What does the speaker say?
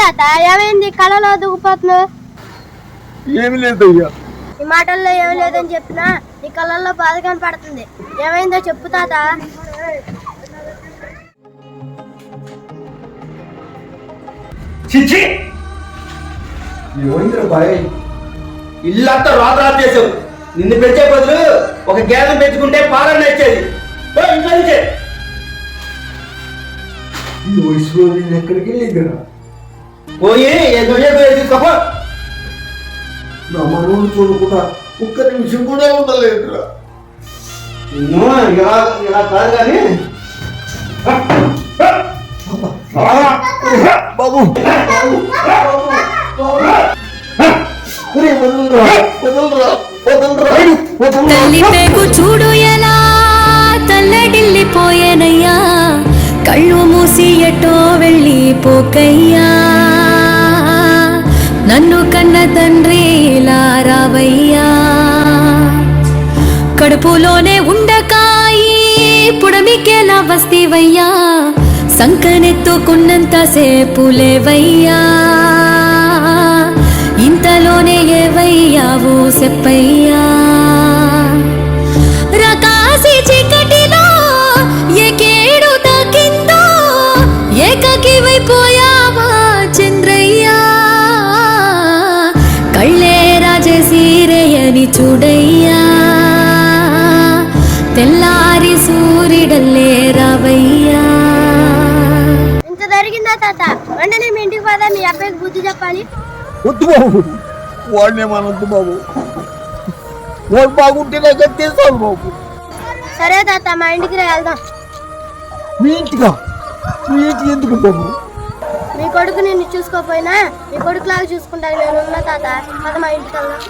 తాత ఏమైంది? కళలో దిగిపోతున్నావు ఏమి లేదు అయ్యా ఈ మాటల్లో ఏమి లేదని చెప్పినా నీ కళ్ళల్లో బాధ కనపడుతుంది. ఏమైందో చెప్పు తాత. చిచ్చి! ఏమైందిరా బాయ్? ఇల్లంతా రోదరాలు చేసావు నిన్ను పెంచే బదులు ఒక గేదెను పెంచుకుంటే పాలన ఇచ్చేది. ఇంట్లో నుంచే. ఈ వయసులో నేను ఎక్కడికి వెళ్ళిందిరా? పోయి ఏదో తీసుకోపో నా మనవుడు చూడకుండా ఒక్క నిమిషం కూడా ఉండలేదురా. నిన్ను ఇలా ఇలా కాదు కానీ. బాబు. తల్లి పేగు చూడు ఎలా తల్లడిల్లిపోయేనయ్యా. కళ్ళు మూసి ఎటో వెళ్ళిపోకయ్యా. నన్ను కన్న తండ్రి ఇలా రావయ్యా. కడుపులోనే ఉండకాయి పుడమికేలా వస్తేవయ్యా. సంకనెత్తుకున్నంత సేపు లేవయ్యా. ఇంతలోనే ఏవయ్యావు చెప్పయ్యా. రాజసీరయని చూడయ్యా. తెల్లారి సూర్యుడల్లే రావయ్యా. ఇంత జరిగిందా తాత? వెంటనే మీ ఇంటికి పోదా మీ అబ్బాయికి బుద్ధి చెప్పాలి. వద్దు బాబు. వాడినే మనొద్దు బాబు. వాడు బాగుంటే నాకు అది తీసాను బాబు. సరే తాత మా ఇంటికి రా వెళ్దాం. మీ ఇంటిగా మీ ఇంటికి ఎందుకు బాబు? మీ కొడుకు నిన్ను చూసుకోపోయినా మీ కొడుకులాగా చూసుకుంటాను. నేను ఉన్నా తాత. పద మా ఇంటికి వెళ్దాం.